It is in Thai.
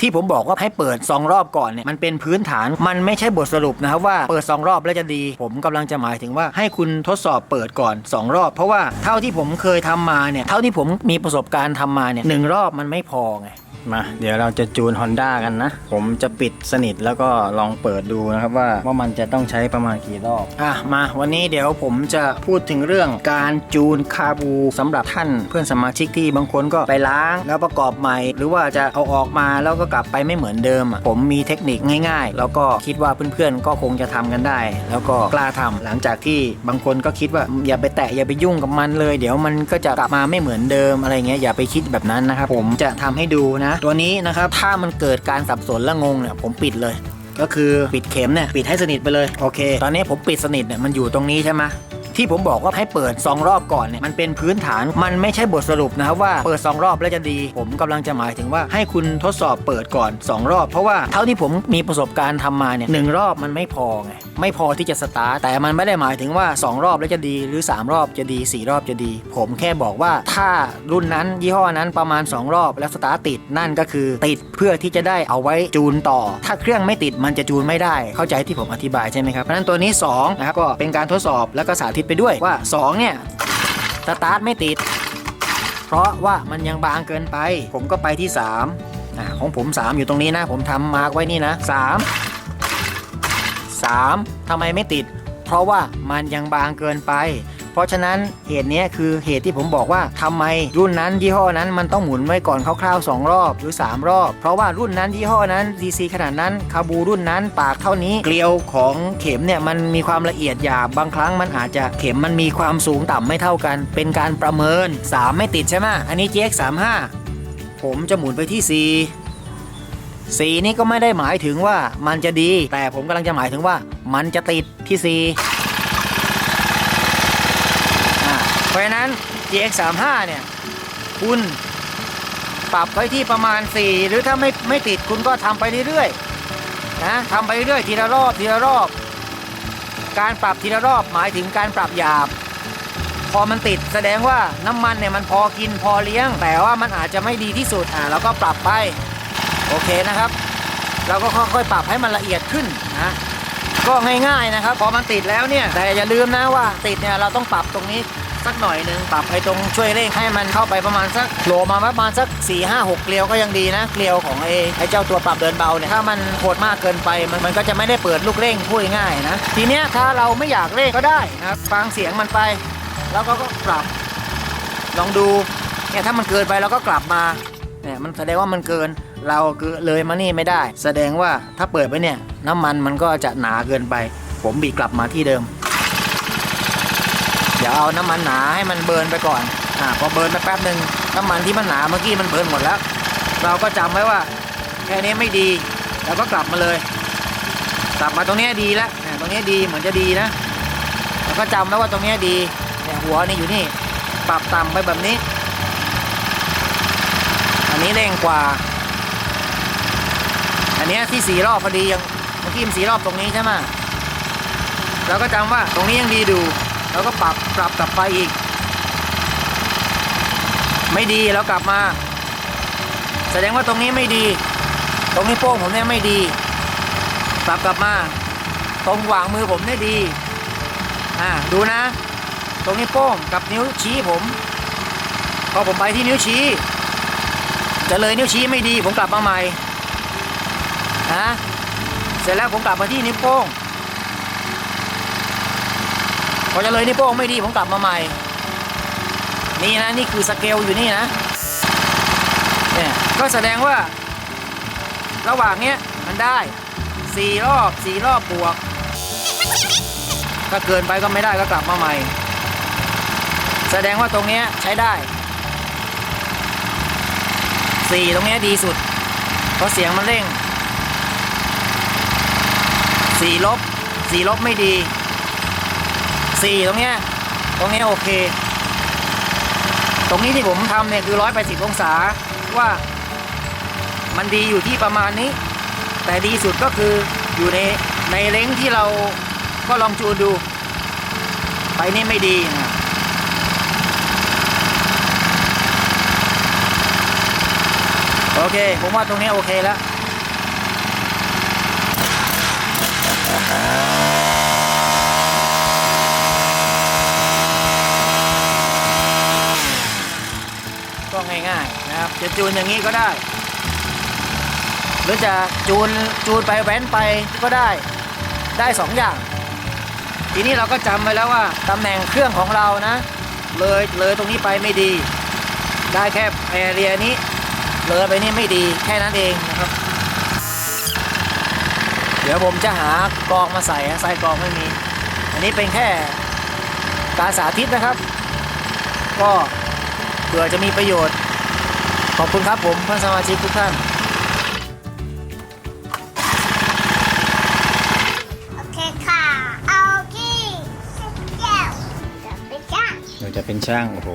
ที่ผมบอกว่าให้เปิด 2 รอบก่อนเนี่ยมันเป็นพื้นฐาน มันไม่ใช่บทสรุปนะครับว่าเปิด 2 รอบแล้วจะดี ผมกำลังจะหมายถึงว่าให้คุณทดสอบเปิดก่อน 2 รอบ เพราะว่าเท่าที่ผมเคยทำมาเนี่ยเท่าที่ผมมีประสบการณ์ทำมาเนี่ยหนึ่งรอบมันไม่พอไง มาเดี๋ยวเราจะจูน Honda กันนะ ผมจะปิดสนิทแล้วก็ลองเปิดดูนะครับว่าว่ามันจะต้องใช้ประมาณกี่รอบอะมาวันนี้เดี๋ยวผมจะพูดถึงเรื่องการจูนคาบูสำหรับท่านเพื่อนสมาชิกที่บางคนก็ไปล้างแล้วประกอบใหม่ หรือว่าจะเอาออกมาแล้วก็กลับไปไม่เหมือนเดิม ผมมีเทคนิคง่ายๆ แล้วก็คิดว่าเพื่อนๆก็คงจะทำกันได้ แล้วก็กล้าทำหลังจากที่บางคนก็คิดว่าอย่าไปแตะอย่าไปยุ่งกับมันเลย เดี๋ยวมันก็จะกลับมาไม่เหมือนเดิมอะไรเงี้ยอย่าไปคิดแบบนั้นนะครับผมจะทำให้ดูนะตัวนี้นะครับถ้ามันเกิดการสับสนและงงเนี่ยผมปิดเลย ก็คือปิดเข็มเนี่ยปิดให้สนิทไปเลยโอเค ตอนนี้ผมปิดสนิทเนี่ยมันอยู่ตรงนี้ใช่ไหม ที่ผมบอกว่าให้เปิด 2 รอบก่อนเนี่ยมันเป็นพื้นฐานมันไม่ใช่บทสรุปนะครับว่าเปิด 2 รอบแล้วจะดี ผมกำลังจะหมายถึงว่าให้คุณทดสอบเปิดก่อน 2 รอบ เพราะว่าเท่าที่ผมมีประสบการณ์ทำมาเนี่ยหนึ่งรอบมันไม่พอไงไม่พอที่จะสตาร์ทแต่มันไม่ได้หมายถึงว่า 2 รอบแล้วจะดีหรือ 3 รอบจะดี 4 รอบจะดี ผมแค่บอกว่าถ้ารุ่นนั้นยี่ห้อนั้นประมาณ 2 รอบแล้วสตาร์ทติดนั่นก็คือ ติดเพื่อที่จะได้เอาไว้จูนต่อ ถ้าเครื่องไม่ติดมันจะจูนไม่ได้ เข้าใจที่ผมอธิบายใช่ไหมครับเพราะฉะนั้นตัวนี้2นะครับก็เป็นการทดสอบแล้วก็สาธิตไปด้วยว่า 2 เนี่ยสตาร์ทไม่ติด เพราะว่ามันยังบางเกินไป ผมก็ไปที่3อ่าของผม 3 อยู่ตรงนี้นะ ผมทำมาร์กไว้นี่นะ 3 3ทำไมไม่ติด เพราะว่ามันยังบางเกินไป เพราะฉะนั้นเหตุนี้คือเหตุที่ผมบอกว่าทำไมรุ่นนั้นยี่ห้อนั้นมันต้องหมุนไว้ก่อนคร่าวๆ2รอบหรือ 3 รอบ เพราะว่ารุ่นนั้นยี่ห้อนั้นดีซีขนาดนั้นคาบูรุ่นนั้นปากเท่านี้เกลียวของเข็มเนี่ยมันมีความละเอียดหยาบบางครั้งมันอาจจะเข็มมันมีความสูงต่ำไม่เท่ากัน เป็นการประเมิน 3 ไม่ติดใช่ไหมอันนี้ GX 3 5ผมจะหมุนไปที่ 4สีนี้ก็ไม่ได้หมายถึงว่ามันจะดี แต่ผมกำลังจะหมายถึงว่ามันจะติดที่ 4 ราะฉะนั้น GX35 เนี่ย คุณปรับไว้ที่ประมาณ 4 หรือถ้าไม่ไม่ติดคุณก็ทำไปเรื่อยๆนะทำไปเรื่อยๆทีละรอบทีละรอบ การปรับทีละรอบหมายถึงการปรับหยาบ พอมันติดแสดงว่าน้ำมันเนี่ยมันพอกินพอเลี้ยง แต่ว่ามันอาจจะไม่ดีที่สุดอ่าเราก็ปรับไปโอเคนะครับ เราก็ค่อยๆปรับให้มันละเอียดขึ้นนะก็ง่ายๆนะครับ พอมันติดแล้วเนี่ยแต่อย่าลืมนะว่าติดเนี่ยเราต้องปรับตรงนี้ สักหน่อยหนึ่งปรับไอ้ตรงช่วยเร่งให้มันเข้าไปประมาณสักโหลมาประมาณสัก4 5 6เกลียวก็ยังดีนะ เกลียวของไอ้ไอ้เจ้าตัวปรับเดินเบาเนี่ยถ้ามันโหดมากเกินไปมันมันก็จะไม่ได้เปิดลูกเร่งพูดง่ายนะทีเนี้ยถ้าเราไม่อยากเร่งก็ได้นะฟังเสียงมันไป แล้วก็ก็ปรับ ลองดูเนี่ยถ้ามันเกินไปเราก็กลับมาเนี่ยมันแสดงว่ามันเกินเราคือเลยมานี่ไม่ได้ แสดงว่าถ้าเปิดไปเนี่ยน้ำมันมันก็จะหนาเกินไป ผมบีกลับมาที่เดิม ดี๋ยวเอาน้ำมันหนาให้มันเบิร์นไปก่อนอ่าพอเบิร์นไปแป๊บหนึ่งน้ำมันที่มันหนาเมื่อกี้มันเบิร์นหมดแล้ว เราก็จำไว้ว่าแค่นี้ไม่ดีเราก็กลับมาเลย กลับมาตรงเนี้ยดีแล้วตรงเนี้ยดีเหมือนจะดีนะแล้วก็จำไว้ว่าตรงเนี้ยดีเนี่ยหัวนี่อยู่นี่ปรับต่ำไปแบบนี้ อันนี้เร่งกว่า อันเนี้ยที่สีรอบพอดียังเมื่อกี้มันสีรอบตรงนี้ใช่ไหมเราก็จำว่าตรงนี้ยังดีดู เราก็ปรับปรับกลับไปอีก ไม่ดีแล้วกลับมา แสดงว่าตรงนี้ไม่ดี ตรงนี้โป้งผมเนี่ยไม่ดี ปรับกลับมา ตรงวางมือผมเนี่ยดีอ่าดูนะ ตรงนี้โป้งกับนิ้วชี้ผม พอผมไปที่นิ้วชี้ จะเลยนิ้วชี้ไม่ดีผมกลับมาใหม่นะเสร็จแล้วผมกลับมาที่นิ้วโป้ง พอจะเลยนิ้วโป้งไม่ดีผมกลับมาใหม่ นี่นะนี่คือสเกลอยู่นี่นะเนี่ยก็แสดงว่า ระหว่างเนี้ยมันได้สี่รอบสี่รอบบวก ถ้าเกินไปก็ไม่ได้ก็กลับมาใหม่ แสดงว่าตรงเนี้ยใช้ได้สี่ตรงเนี้ยดีสุด เพราะเสียงมันเร่งสี่ลบสี่ลบไม่ดี สี่ตรงเนี้ยตรงนี้โอเค ตรงนี้ที่ผมทำเนี่ยคือร้อยแปสิบองศาว่ามันดีอยู่ที่ประมาณนี้ แต่ดีสุดก็คืออยู่ในในเล้งที่เราก็ลองจูดู ไปนี่ไม่ดีนะโอเค ผมว่าตรงนี้โอเคแล้ว ก็ง่ายๆนะครับ จะจูนอย่างนี้ก็ได้ หรือจะจูนจูนไปแว้นไปก็ได้ได้สองอย่าง ทีนี้เราก็จำไว้แล้วว่าตำแหน่งเครื่องของเรานะ เลยเลยตรงนี้ไปไม่ดี ได้แค่แอเรียนี้ เลยไปนี่ไม่ดีแค่นั้นเองนะครับ เดี๋ยวผมจะหากรองมาใส่ใส่กรองไม่มี อันนี้เป็นแค่การสาธิตนะครับ ก็เผื่อจะมีประโยชน์ ขอบคุณครับผมเพื่อนสมาชิกทุกท่าน โอเคค่ะ เอากี้เสร็จแล้วจะไปจ้างเราจะเป็นช่างโอ้โห